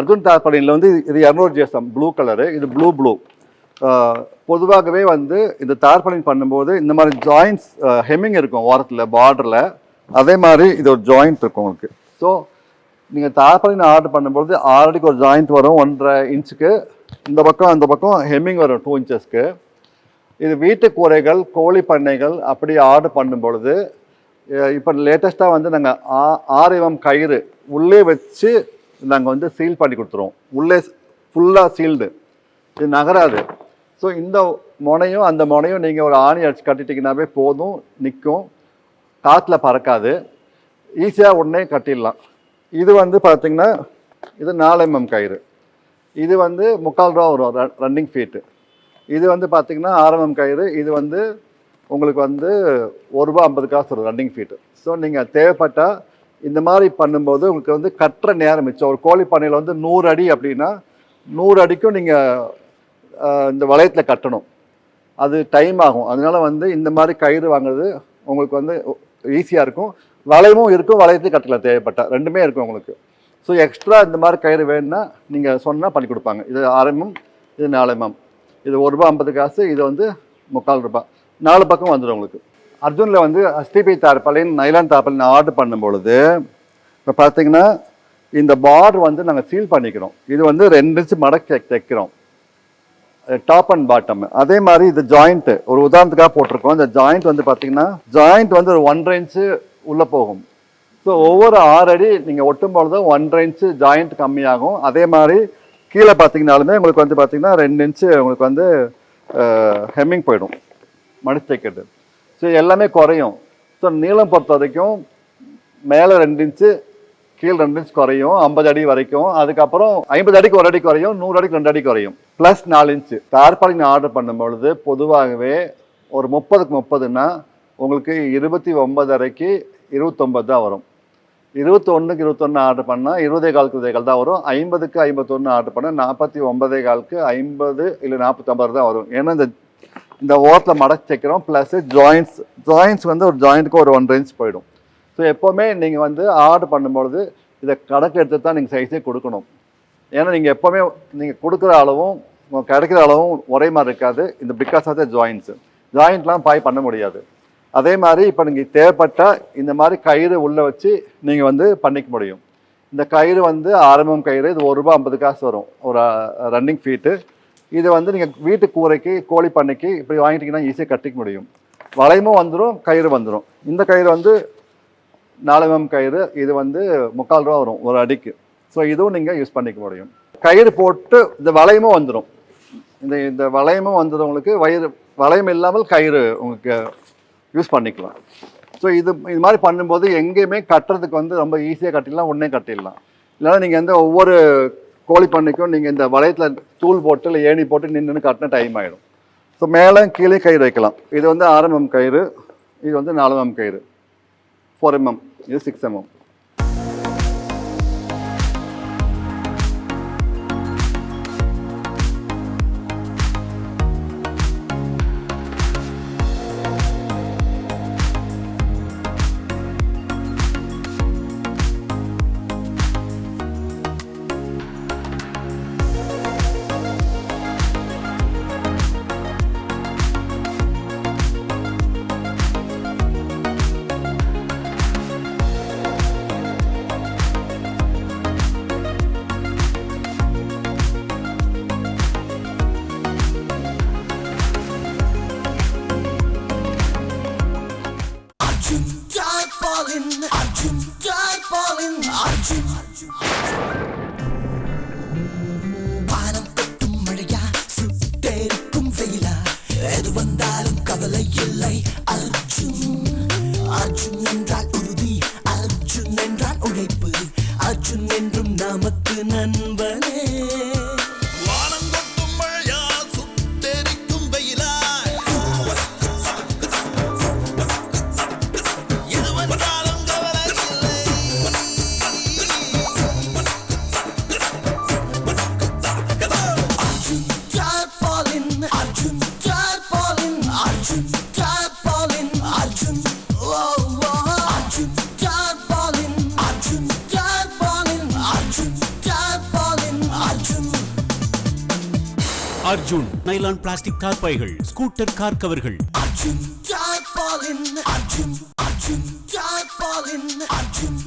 அர்ஜுன் தார்பாலினில் வந்து இது இரநூறு ஜேசம் ப்ளூ கலரு இது ப்ளூ ப்ளூ பொதுவாகவே வந்து இந்த தார்பாலின் பண்ணும்போது இந்த மாதிரி ஜாயின்ஸ் ஹெம்மிங் இருக்கும் ஓரத்தில் பார்டரில் அதே மாதிரி இது ஒரு ஜாயிண்ட் இருக்கும் உங்களுக்கு. ஸோ நீங்கள் தார்பாலின் ஆர்டர் பண்ணும்போது ஆல்ரெடிக்கு ஒரு ஜாயிண்ட் வரும் ஒன்றரை இன்ச்சுக்கு இந்த பக்கம் அந்த பக்கம் ஹெம்மிங் வரும் டூ இன்ச்சஸ்க்கு இது வீட்டு கூரைகள் கோழி பண்ணைகள் அப்படி ஆர்டர் பண்ணும் பொழுது இப்போ லேட்டஸ்ட்டாக வந்து நாங்கள் ஆ ஆரிவம் கயிறு உள்ளே வச்சு நாங்கள் வந்து சீல் பண்ணி கொடுத்துருவோம். உள்ளே ஃபுல்லாக சீல்டு இது நகராது. ஸோ இந்த முனையும் அந்த முனையும் நீங்கள் ஒரு ஆணி அடிச்சு கட்டிட்டீங்கன்னாவே போதும் நிற்கும் காற்றுல பறக்காது. ஈஸியாக உடனே கட்டிடலாம். இது வந்து பார்த்திங்கன்னா இது நாலு எம்எம் கயிறு. இது வந்து முக்கால் ரூபா வரும் ரன்னிங் ஃபீட்டு இது வந்து பார்த்திங்கன்னா ஆரம்பம் கயிறு. இது வந்து உங்களுக்கு வந்து ஒரு ரூபா ஐம்பது காசு வரும் ரன்னிங் ஃபீட்டு ஸோ நீங்கள் தேவைப்பட்டால் இந்த மாதிரி பண்ணும்போது உங்களுக்கு வந்து கட்டுற நேரம் மிச்சம். ஒரு கோழி பண்ணையில் வந்து நூறு அடி அப்படின்னா நூறு அடிக்கும் நீங்கள் இந்த வளையத்தில் கட்டணும். அது டைம் ஆகும். அதனால் வந்து இந்த மாதிரி கயிறு வாங்குறது உங்களுக்கு வந்து ஈஸியாக இருக்கும். வளையமும் இருக்கும் வளையத்தையும் கட்டலாம் தேவைப்பட்டால் ரெண்டுமே இருக்கும் உங்களுக்கு. ஸோ எக்ஸ்ட்ரா இந்த மாதிரி கயிறு வேணும்னா நீங்கள் சொன்னால் பண்ணி கொடுப்பாங்க. இது ஆரம்பம் இது நாலமம் இது ஒரு ரூபா ஐம்பது காசு இது வந்து முக்கால் ரூபாய். நாலு பக்கம் வந்துடும் உங்களுக்கு. அர்ஜுனில் வந்து அஸ்திபை தார்பாலின் நைலான் தார்பாலின் ஆர்டர் பண்ணும் பொழுது இப்போ பார்த்தீங்கன்னா இந்த பார் வந்து நாங்கள் சீல் பண்ணிக்கிறோம். இது வந்து ரெண்டு இன்ச்சு மடக்கி தைக்கிறோம். டாப் அண்ட் பாட்டம் அதே மாதிரி இது ஜாயிண்ட்டு ஒரு உதாரணத்துக்காக போட்டிருக்கோம். இந்த ஜாயிண்ட் வந்து பார்த்தீங்கன்னா ஜாயிண்ட் வந்து ஒரு ஒன்றரை இன்ச்சு உள்ளே போகும். ஸோ ஒவ்வொரு ஆறு அடி நீங்கள் ஒட்டும் பொழுது ஒன்றரை இன்ச்சு ஜாயிண்ட் கம்மியாகும். அதே மாதிரி கீழே பார்த்தீங்கனாலுமே உங்களுக்கு வந்து பார்த்தீங்கன்னா ரெண்டு இன்ச்சு உங்களுக்கு வந்து ஹெம்மிங் போயிடும். மடிச்சு தைக்கிறது. ஸோ எல்லாமே குறையும். ஸோ நீளம் பொறுத்த வரைக்கும் மேலே ரெண்டு இன்ச்சு கீழே ரெண்டு இன்ச் குறையும். ஐம்பது அடி வரைக்கும். அதுக்கப்புறம் ஐம்பது அடிக்கு ஒரு அடி குறையும் நூறு அடிக்கு ரெண்டு அடி குறையும். ப்ளஸ் நாலு இன்ச்சு தார்பாலிங் ஆர்டர் பண்ணும் பொழுது பொதுவாகவே ஒரு முப்பதுக்கு முப்பதுன்னா உங்களுக்கு இருபத்தி ஒன்பதரைக்கு இருபத்தொம்பது தான் வரும். இருபத்தொன்னுக்கு இருபத்தொன்று ஆர்டர் பண்ணால் இருபதே காலுக்கு இருபதே கால் தான் வரும். ஐம்பதுக்கு ஐம்பத்தொன்று ஆர்டர் பண்ணால் நாற்பத்தி ஒன்பதே காலுக்கு ஐம்பது இல்லை நாற்பத்தொம்பது தான் வரும். ஏன்னா இந்த இந்த ஓரத்தில் மடச்சிக்கிறோம் ப்ளஸ்ஸு ப்ளஸ் ஜாயின்ஸ் வந்து ஒரு ஜாயிண்ட்டுக்கு ஒரு ஒன்றரை இன்ச் போயிடும். ஸோ எப்போவுமே நீங்கள் வந்து ஆர்டர் பண்ணும்பொழுது இதை கணக்கு எடுத்து தான் நீங்கள் சைஸே கொடுக்கணும். ஏன்னா நீங்கள் எப்போவுமே நீங்கள் கொடுக்குற அளவும் கிடைக்கிற அளவும் ஒரே மாதிரி இருக்காது. இந்த பிகாஸ் ஆஃப் த ஜாயின்ட்ஸு ஜாயிண்ட்லாம் பாய் பண்ண முடியாது. அதே மாதிரி இப்போ நீங்கள் தேவைப்பட்டால் இந்த மாதிரி கயிறு உள்ளே வச்சு நீங்கள் வந்து பண்ணிக்க முடியும். இந்த கயிறு வந்து ஆரம்பம் கயிறு இது ஒரு ரூபா ஐம்பது காசு வரும். ஒரு uh, ரன்னிங் ஃபீட்டு இதை வந்து நீங்கள் வீட்டு கூரைக்கு கோழி பண்ணைக்கு இப்படி வாங்கிட்டீங்கன்னா ஈஸியாக கட்டிக்க முடியும். வளையமும் வந்துடும் கயிறு வந்துடும் இந்த கயிறு வந்து நாலு கயிறு இது வந்து முக்கால் ரூபா வரும் ஒரு அடிக்கு. ஸோ இதுவும் நீங்கள் யூஸ் பண்ணிக்க முடியும். கயிறு போட்டு இந்த வளையமும் வந்துடும் இந்த இந்த வளையமும் வந்துடும் உங்களுக்கு வயிறு வளையம் இல்லாமல் கயிறு உங்களுக்கு யூஸ் பண்ணிக்கலாம். ஸோ இது இது மாதிரி பண்ணும்போது எங்கேயுமே கட்டுறதுக்கு வந்து ரொம்ப ஈஸியாக கட்டிடலாம் உடனே கட்டிடலாம். இல்லைன்னா நீங்கள் வந்து ஒவ்வொரு கோழி பண்ணைக்கும் நீங்கள் இந்த வளையத்தில் தூள் போட்டு இல்லை ஏணி போட்டு நின்று கட்டின டைம் ஆகிடும் ஸோ மேலே கீழே கயிறு வைக்கலாம். இது வந்து ஆர்எம்எம் கயிறு இது வந்து நாலு எம் கயிறு. ஃபோர் எம்எம் இது six mm Arjun Darbalin, Arjun Darbalin, Arjun. வானம் கொட்டும் மழையா சுட்டெரிக்கும் வெயிலா? எது வந்தாலும் கவலை இல்லை அர்ஜுன். அர்ஜுன் என்றால் உறுதி அர்ஜுன் என்றால் உழைப்பு. அர்ஜுன் என்றும் நமக்கு நன்மை அர்ஜுன் நைலான் பிளாஸ்டிக் கார் பைகள் ஸ்கூட்டர் கார் கவர்கள் அர்ஜுன் அர்ஜுன் அர்ஜுன் அர்ஜுன்